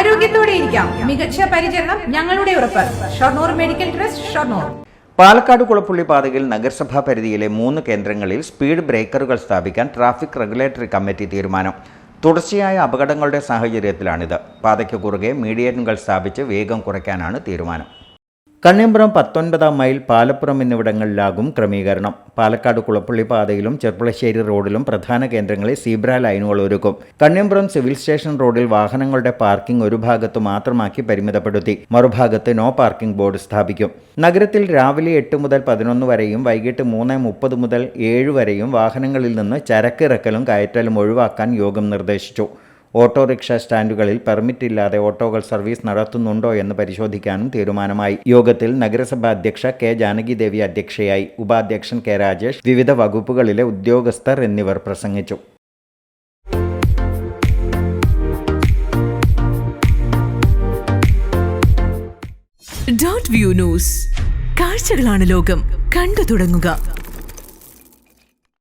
ആരോഗ്യത്തോടെ ഇരിക്കാം. മികച്ച പരിചരണം ഞങ്ങളുടെ ഉറപ്പ്. Shoranur medical trust Shoranur. Palakkad Kulappully പാതയിൽ നഗരസഭാ പരിധിയിലെ മൂന്ന് കേന്ദ്രങ്ങളിൽ സ്പീഡ് ബ്രേക്കറുകൾ സ്ഥാപിക്കാൻ ട്രാഫിക് റെഗുലേറ്ററി കമ്മിറ്റി തീരുമാനം. തുടർച്ചയായ അപകടങ്ങളുടെ സാഹചര്യത്തിലാണിത്. പാതയ്ക്ക് കുറുകെ മീഡിയനുകൾ സ്ഥാപിച്ച് വേഗം കുറയ്ക്കാനാണ് തീരുമാനം. കണ്ണിയമ്പുറം പത്തൊൻപതാം മൈൽ പാലപ്പുറം എന്നിവിടങ്ങളിലാകും ക്രമീകരണം. പാലക്കാട് കുളപ്പള്ളി പാതയിലും ചെർപ്പളശ്ശേരി റോഡിലും പ്രധാന കേന്ദ്രങ്ങളിൽ സീബ്ര ലൈനുകൾ ഒരുക്കും. കണ്ണിയമ്പുറം സിവിൽ സ്റ്റേഷൻ റോഡിൽ വാഹനങ്ങളുടെ പാർക്കിംഗ് ഒരു ഭാഗത്ത് മാത്രമാക്കി പരിമിതപ്പെടുത്തി. മറുഭാഗത്ത് നോ പാർക്കിംഗ് ബോർഡ് സ്ഥാപിക്കും. നഗരത്തിൽ രാവിലെ എട്ട് മുതൽ പതിനൊന്ന് വരെയും വൈകിട്ട് മൂന്ന് മുപ്പത് മുതൽ ഏഴ് വരെയും വാഹനങ്ങളിൽ നിന്ന് ചരക്കിറക്കലും കയറ്റലും ഒഴിവാക്കാൻ യോഗം നിർദ്ദേശിച്ചു. ഓട്ടോറിക്ഷ സ്റ്റാൻഡുകളിൽ പെർമിറ്റ് ഇല്ലാതെ ഓട്ടോകൾ സർവീസ് നടത്തുന്നുണ്ടോ എന്ന് പരിശോധിക്കാനും തീരുമാനമായി. യോഗത്തിൽ നഗരസഭാ അധ്യക്ഷ കെ ജാനകിദേവി അധ്യക്ഷയായി ഉപാധ്യക്ഷൻ കെ രാജേഷ് വിവിധ വകുപ്പുകളിലെ ഉദ്യോഗസ്ഥർ എന്നിവർ പ്രസംഗിച്ചു. View news. കാഴ്ചകളാണ് ലോകം. കണ്ടു തുടങ്ങുക.